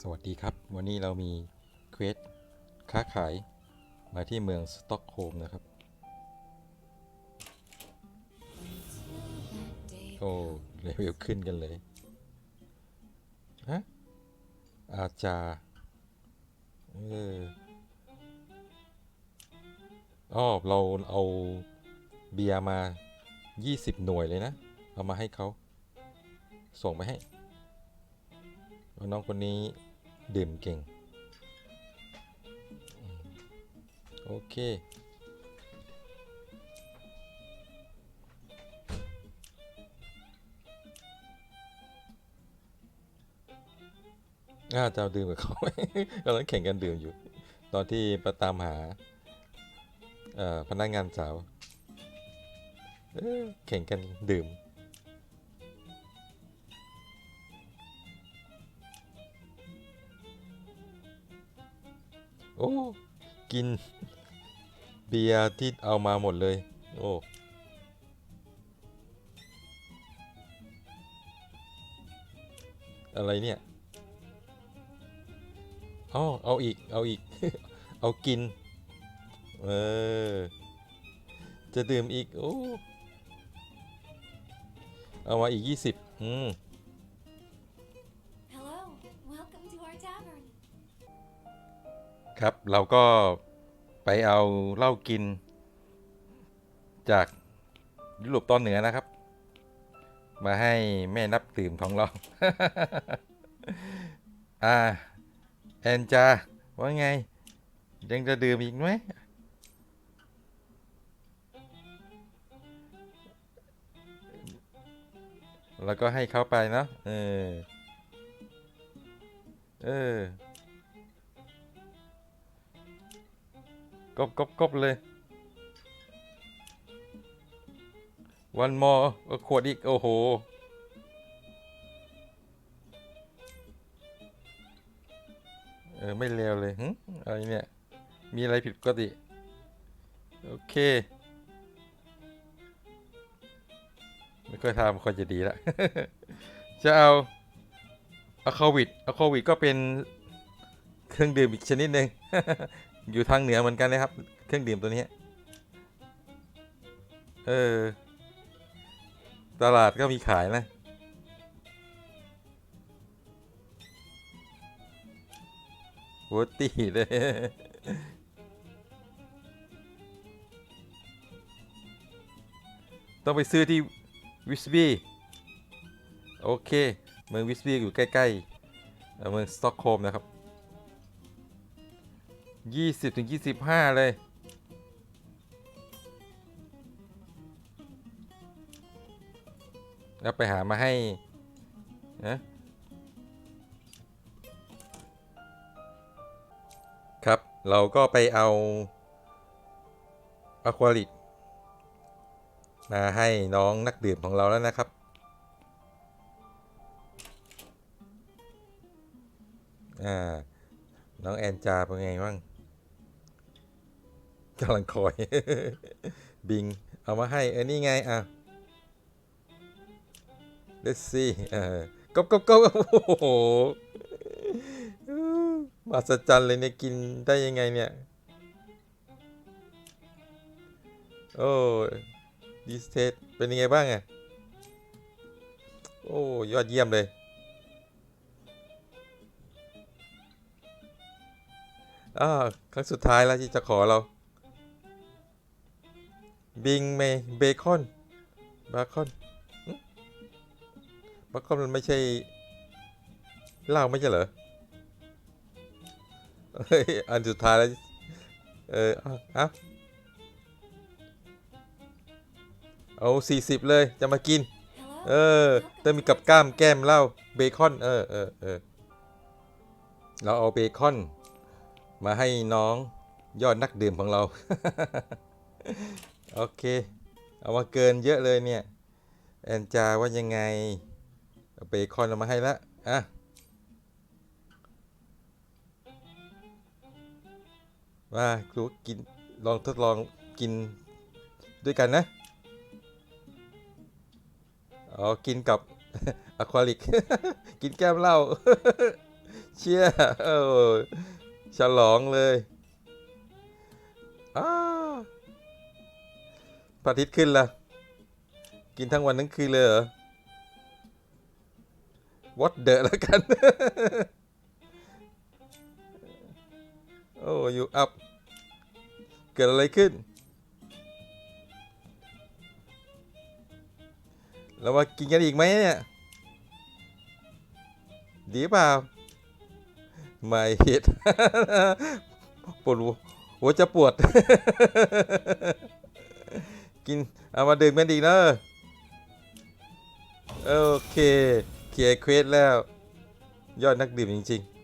สวัสดีครับ วันนี้เรามีเควสค้าขายมาที่เมืองสต็อกโฮล์มนะครับ โอ้เลเวลขึ้นกันเลยฮะอาจาเอออ๋อเราเอาเบียร์มา 20 หน่วยเลยนะ เอามาให้เขาส่งไปให้ น้องคนนี้ดื่มเก่ง โอเคอาจะเอาดื่มกับเขากำลังแข่งกันดื่มอยู่ ตอนที่ประตามหาพนักงานสาวเอ้อแข่งกันดื่ม โอ้ กิน เบียร์ที่เอามาหมดเลย โอ้อะไรเนี่ยอ๋อเอาอีก เอาอีก เอากิน เออ จะดื่มอีก โอ้ เอามาอีก20อืม Hello, welcome to our tavern. ครับ เราก็ไปเอาเหล้ากิน จากยุโรปตอนเหนือนะครับ มาให้แม่นับดื่มของเรา อ่า แอนจาว่าไง ยังจะดื่มอีกไหมแล้วก็ให้เขาไปเนาะเออ เออ กบกบกบเลยวันมอขวดอีก โอ้โห เออ ไม่เลวเลยหึอะไรเนี่ย มีอะไรผิดปกติ โอเค ไม่ค่อยทำคนจะดีละ จะเอาอะควิดอะควิดก็เป็นเครื่องดื่มอีกชนิดหนึ่ง อยู่ทางเหนือเหมือนกันนะครับ เครื่องดื่มตัวนี้ เออ ตลาดก็มีขายนะ โวตีเลย ต้องไปซื้อที่วิสบีโอเค เมืองวิสบีอยู่ใกล้ๆเอ่อเมืองสต็อกโฮล์มนะครับ 20ถึง25 เลย แล้วไปหามาให้นะครับ เราก็ไปเอาอะควาลิกมาให้น้องนักดื่มของเราแล้วนะครับอ่าน้องแอนจาเป็นไงบ้าง กำลังคอย บิง เอามาให้เออนี่ไง อะ let's see เออกบกบกบโอ้โหมหัศจรรย์เลยเนี่ย กินได้ยังไงเนี่ย โอ้ดีสเทสเป็นยังไงบ้างอะโอ้ ยอดเยี่ยมเลยอ่าครั้งสุดท้ายแล้วที่จะขอเรา บิงเมเบคอนบาคอนบาคอนมันไม่ใช่เหล้าไม่ใช่เหรอเฮ้ยอันสุดท้ายแล้ว เออเอาเอาเอาสี่สิบเลยจะมากิน Hello, เออต้องมีกับกล้ามแก้มเหล้าเบคอน เออเออเออเราเอาเบคอน มาให้น้องยอดนักดื่มของเรา โอเค เอามาเกินเยอะเลยเนี่ยแอนจาว่ายังไงเอาเบคอนเอามาให้ละอะมาครูกินลองทดลองกินด้วยกันนะอ๋อกินกับอะควาลิก กินแก้มเหล้าเชี่ยโอ้ฉลองเลยอ้า ระอาทิตย์ขึ้นละกินทั้งวันทั้งคืนเลยเหรอ What the แล้วกัน โอ้อยู่อัพ เกิดอะไรขึ้นเรามากินกันอีกไหมเนี่ย ดีเปล่า ไม่เห็ดปวดวหัวจะปวด กินเอามาดื่มกันดีเนอะโอเคเคลียร์เควสแล้ว ยอดนักดื่มจริง ๆ